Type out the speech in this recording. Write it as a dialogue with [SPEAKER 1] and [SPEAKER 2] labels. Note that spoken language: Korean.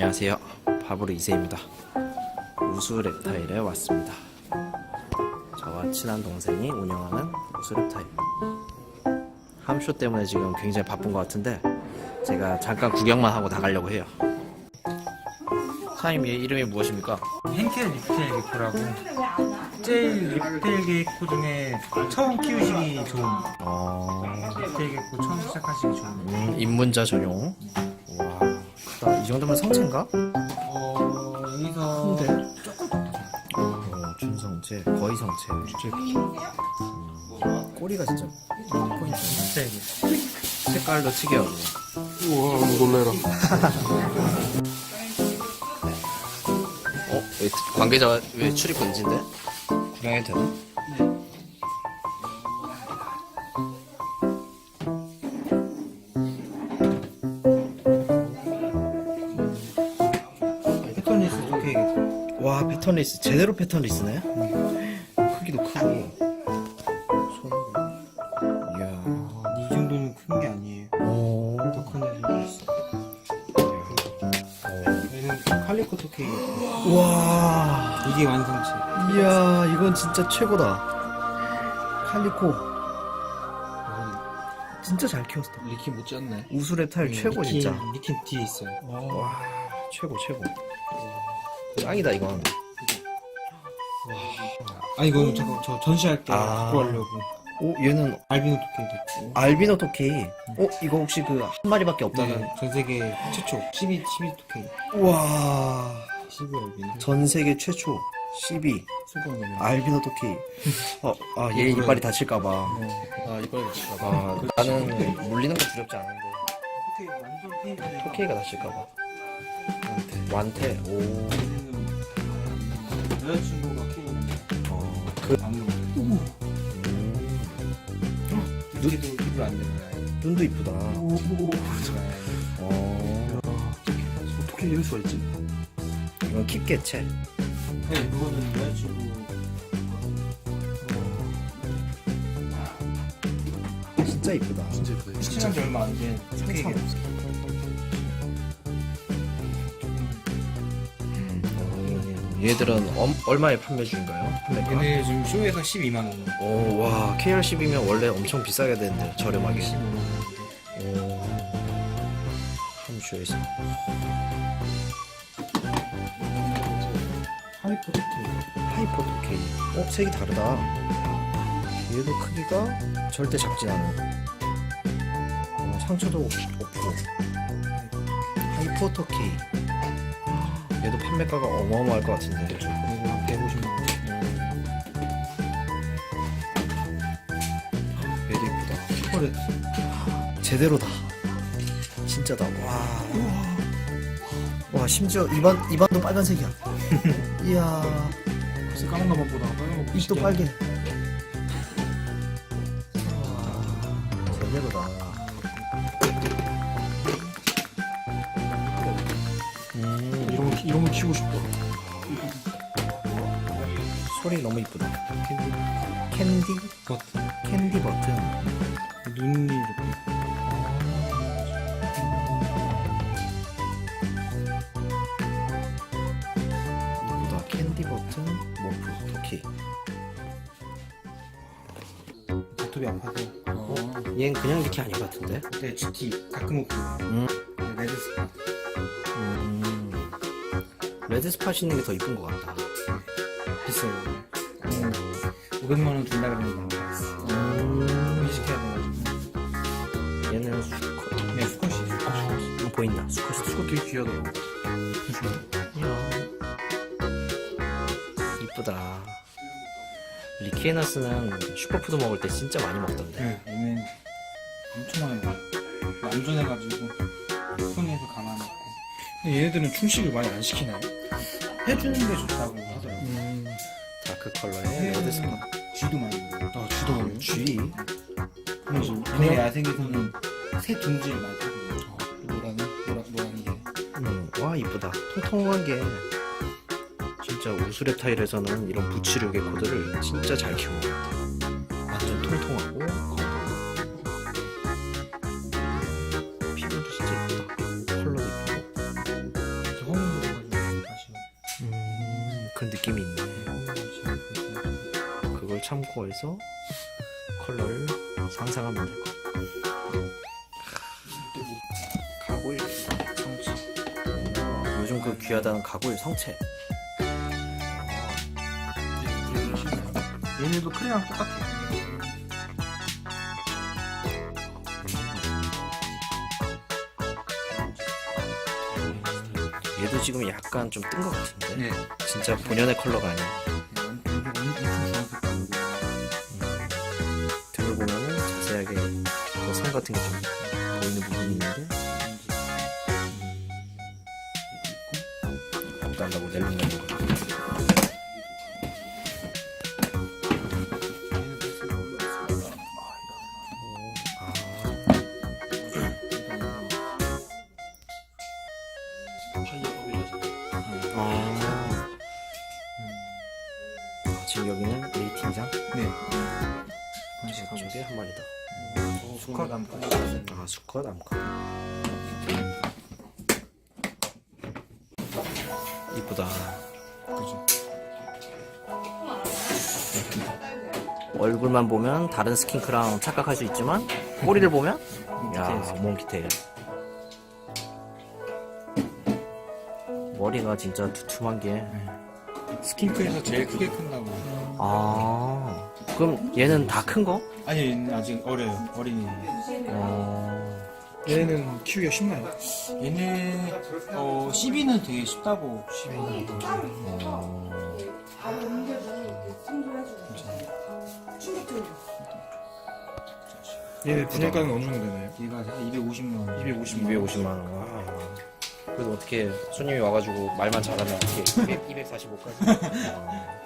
[SPEAKER 1] 안녕하세요. 바브르 이세입니다. 우수 랩타일에 왔습니다. 저와 친한 동생이 운영하는 우수 랩타일. 함쇼 때문에 지금 굉장히 바쁜 것 같은데 제가 잠깐 구경만 하고 나가려고 해요. 사장님 얘 이름이 무엇입니까?
[SPEAKER 2] henkel 리프테일 개코라고 제일 리프테일 개코 중에 처음 키우시기 좋은
[SPEAKER 1] 어...
[SPEAKER 2] 리프테일 개코 처음 시작하시기 좋은
[SPEAKER 1] 음, 입문자 전용. 와, 크다. 이 정도면 성체인가?
[SPEAKER 2] 어 여기서
[SPEAKER 1] 근데 어, 준성체, 거의 성체. 음, 꼬리가 진짜 포인트.
[SPEAKER 2] 리프테일
[SPEAKER 1] 색깔도 특이하고.
[SPEAKER 3] 우와 놀래라
[SPEAKER 1] 어? 왜 관계자 왜 출입 금지인데? 구경해도 되나?
[SPEAKER 2] 좋게
[SPEAKER 1] 와 패턴 리스 제대로 패턴 리스네. 크기도 크고. 손. 이야.
[SPEAKER 2] 이 정도는 큰 게 아니에요
[SPEAKER 1] 오.
[SPEAKER 2] 더큰 애들도 있어 얘는 칼리코 개코
[SPEAKER 1] 와.
[SPEAKER 2] 이게 완성체
[SPEAKER 1] 이야 이건 진짜 최고다. 칼리코. 진짜 잘 키웠어.
[SPEAKER 3] 리키 못지않네
[SPEAKER 1] 우수 랩타일 최고 진짜.
[SPEAKER 2] 리킨 뒤에 있어요
[SPEAKER 1] 와 최고 최고. 짱이다 이건.
[SPEAKER 2] 아 이거 잠깐 저 전시할 때
[SPEAKER 1] 아.
[SPEAKER 2] 갖고 가려고
[SPEAKER 1] 오 얘는
[SPEAKER 2] 알비노 토케이도 있고
[SPEAKER 1] 알비노 토케이. 어 이거 혹시 그 한 마리밖에 없다는?
[SPEAKER 2] 네, 전 세계 최초 12 12 토케이
[SPEAKER 1] 와.
[SPEAKER 2] 12 알비노
[SPEAKER 1] 전 세계 최초 12
[SPEAKER 2] 수건 내면
[SPEAKER 1] 알비노 토케이. 어, 아, 얘 이빨이 다칠까봐.
[SPEAKER 3] 아 이빨이 다칠까봐
[SPEAKER 1] 아, 나는 물리는 거 두렵지 않은데.
[SPEAKER 2] 토케이 완전 페인트
[SPEAKER 1] 토케이가 다칠까봐. 완태. 오.
[SPEAKER 2] 여자친구가 키우는
[SPEAKER 1] 어, 그,
[SPEAKER 2] 안무
[SPEAKER 1] 음,
[SPEAKER 2] 눈도 피부 안
[SPEAKER 1] 눈도 이쁘다. 어,
[SPEAKER 3] 어떻게 이럴 수가 있지?
[SPEAKER 1] 이건 킵개체.
[SPEAKER 2] 네 그거는 여자친구
[SPEAKER 1] 진짜 이쁘다.
[SPEAKER 3] 진짜 예쁘다
[SPEAKER 2] 친한 지 얼마 안 된
[SPEAKER 1] 상상 없어. 얘들은 엄, 얼마에 판매 중인가요? 판매가?
[SPEAKER 2] 얘네 지금 쇼에서 12만 원
[SPEAKER 1] 오, 와, KR12면 원래 엄청 비싸게 되는데, 저렴하게.
[SPEAKER 2] 15만 원
[SPEAKER 1] 오, 함쇼에서.
[SPEAKER 2] 하이퍼 토케이
[SPEAKER 1] 하이퍼 토케이. 어, 색이 다르다. 얘도 크기가 절대 작지 않은. 어, 상처도 없- 없고. 하이퍼 토케이. 얘도 판매가가 어마어마할 것 같은데.
[SPEAKER 2] 이거 한 150만 원
[SPEAKER 1] 얘도 이쁘다.
[SPEAKER 2] 슈퍼레드
[SPEAKER 1] 제대로다. 진짜다. 와. 와, 심지어 입안, 입안도 빨간색이야. 이야.
[SPEAKER 2] 그래서 까만 보다가 빨간 거
[SPEAKER 1] 입도 빨개. 와, 제대로다.
[SPEAKER 3] 이런 거 키우고 싶다
[SPEAKER 1] 소리 너무 이쁘다. 캔디,
[SPEAKER 2] 버튼
[SPEAKER 1] 캔디 버튼.
[SPEAKER 2] 눈이 이렇게
[SPEAKER 1] 이쁘다. 캔디 버튼, 모프, 토키.
[SPEAKER 2] 발톱이 아파서
[SPEAKER 1] 어? 얘는 그냥 이렇게 아닌 것 같은데?
[SPEAKER 2] 그때 GT 다크모프
[SPEAKER 1] 음.
[SPEAKER 2] 레드 스파
[SPEAKER 1] 음. 레드 스팟 있는 게 더 이쁜 것 같다.
[SPEAKER 2] 비싸요 500만 원 준다 그러는데 안 받았어
[SPEAKER 1] 음.
[SPEAKER 2] 의식해야 돼가지고
[SPEAKER 1] 얘는 수컷.
[SPEAKER 2] 그냥 수컷이 수컷
[SPEAKER 1] 이거 보인다. 수컷이 수컷.
[SPEAKER 3] 수컷 되게 귀하더라고.
[SPEAKER 1] 이쁘다. 리케너스는 슈퍼푸드 먹을 때 진짜 많이 먹던데.
[SPEAKER 2] 네 얘는 엄청 많이 먹어요 안전해가지고 손에서 가만히 있고 근데 얘네들은 충식을 많이 안 시키나요? 해주는 게 좋다고 하더라고요.
[SPEAKER 1] 음, 다크 컬러의 레드 스팟.
[SPEAKER 2] 쥐도 많이 먹어요. 아 쥐도 많이 먹어요?
[SPEAKER 1] G.
[SPEAKER 2] 그럼 얘네 야생에서는 새 둥지를 많이 타거든요. 노란이 노란, 노란이 얘
[SPEAKER 1] 음, 와 이쁘다. 통통한 게. 진짜 우수랩 타일에서는 이런 부치류의 코드를 진짜 잘 키우 그런 느낌이 있네. 그걸 참고해서 컬러를 상상하면 될 것.
[SPEAKER 2] 가골.
[SPEAKER 1] 같아. 요즘 그 귀하다는 가골 성체.
[SPEAKER 2] 얘네도 크레랑 똑같아.
[SPEAKER 1] 얘도 지금 약간 좀 뜬 것 같은데.
[SPEAKER 2] 네.
[SPEAKER 1] 진짜 본연의 컬러가 아니야. 등을 보면은 자세하게 그선 같은 게 좀 보이는 부분이 있는데 안 나고 낼름낼름 한 마리 더.
[SPEAKER 2] 수컷 암컷.
[SPEAKER 1] 아 수컷 암컷. 이쁘다. 얼굴만 보면 다른 스킨크랑 착각할 수 있지만 꼬리를 보면 야 몽키테일. 머리가 진짜 두툼한 게.
[SPEAKER 2] 스킨크에서 제일 크게 큰다고.
[SPEAKER 1] 아 그럼 얘는 다 큰 거?
[SPEAKER 2] 아니 아직 어려요. 어린이.
[SPEAKER 1] 어.
[SPEAKER 3] 얘는 키우기가 쉽나요?
[SPEAKER 2] 얘네 어 12는 되게 쉽다고. 12는.
[SPEAKER 1] 어.
[SPEAKER 3] 얘네 분양가는 어느 정도 되나요?
[SPEAKER 2] 얘가 250만 원.
[SPEAKER 3] 250만
[SPEAKER 1] 250만 원. 와. 그래도 어떻게 손님이 와가지고 말만 잘하면 어떻게 200, 245까지?
[SPEAKER 2] 가능합니다.